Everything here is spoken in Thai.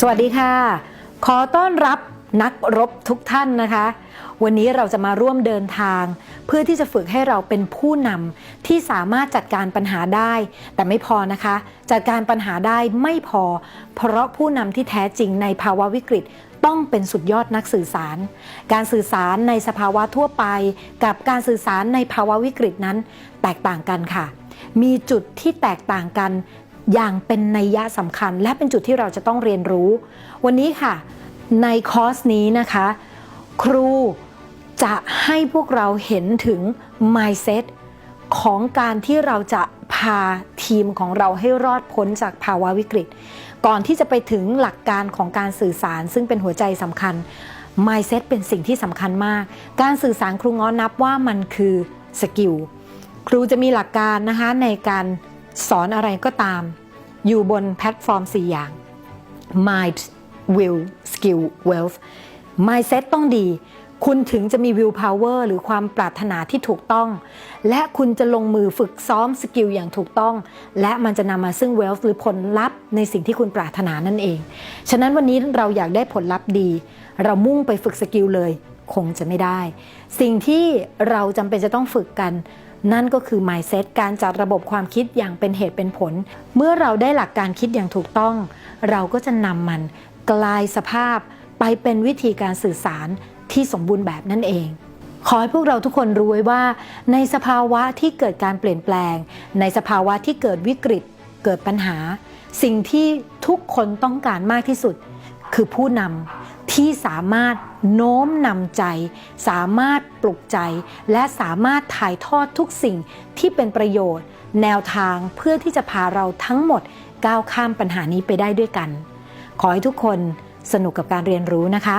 สวัสดีค่ะ ขอต้อนรับนักรบทุกท่านนะคะ วันนี้เราจะมาร่วมเดินทาง เพื่อที่จะฝึกให้เราเป็นผู้นำที่สามารถจัดการปัญหาได้ แต่ไม่พอนะคะ จัดการปัญหาได้ไม่พอ เพราะผู้นำที่แท้จริงในภาวะวิกฤตต้องเป็นสุดยอดนักสื่อสาร การสื่อสารในสภาวะทั่วไป กับการสื่อสารในภาวะวิกฤตนั้น แตกต่างกันค่ะ มีจุดที่แตกต่างกัน อย่างเป็นนัยยะสำคัญ และเป็นจุดที่เราจะต้องเรียนรู้ วันนี้ค่ะ ในคอร์สนี้นะคะ ครูจะให้พวกเราเห็นถึง mindset ของการที่เราจะพาทีมของเราให้รอดพ้นจากภาวะวิกฤต ก่อนที่จะไปถึงหลักการของการสื่อสารซึ่งเป็นหัวใจสำคัญ mindset เป็นสิ่งที่สำคัญมาก การสื่อสารครูง้อนับว่ามันคือสกิลครูจะมีหลักการนะคะในการ สอนอะไรก็ตาม อยู่บนแพลตฟอร์ม 4 อย่าง mind will skill wealth mindset ต้องดี คุณถึงจะมี will power หรือความปรารถนาที่ถูกต้อง และคุณจะลงมือฝึกซ้อมสกิลอย่างถูกต้อง และมันจะนำมาซึ่ง wealth หรือผลลัพธ์ในสิ่งที่คุณปรารถนานั่นเอง ฉะนั้นวันนี้เราอยากได้ผลลัพธ์ดี เรามุ่งไปฝึกสกิลเลย คงจะไม่ได้ สิ่งที่เราจำเป็นจะต้องฝึกกัน นั่นก็คือ mindset การจัดระบบความคิดอย่างเป็นเหตุเป็นผล เมื่อเราได้หลักการคิดอย่างถูกต้อง เราก็จะนำมันกลายสภาพไปเป็นวิธีการสื่อสารที่สมบูรณ์แบบนั่นเอง ขอให้พวกเราทุกคนรู้ไว้ว่า ในสภาวะที่เกิดการเปลี่ยนแปลง ในสภาวะที่เกิดวิกฤต เกิดปัญหา สิ่งที่ทุกคนต้องการมากที่สุด คือผู้นำ ที่สามารถโน้มนำใจ สามารถปลุกใจ และสามารถถ่ายทอดทุกสิ่งที่เป็นประโยชน์ แนวทางเพื่อที่จะพาเราทั้งหมดก้าวข้ามปัญหานี้ไปได้ด้วยกัน ขอให้ทุกคนสนุกกับการเรียนรู้นะคะ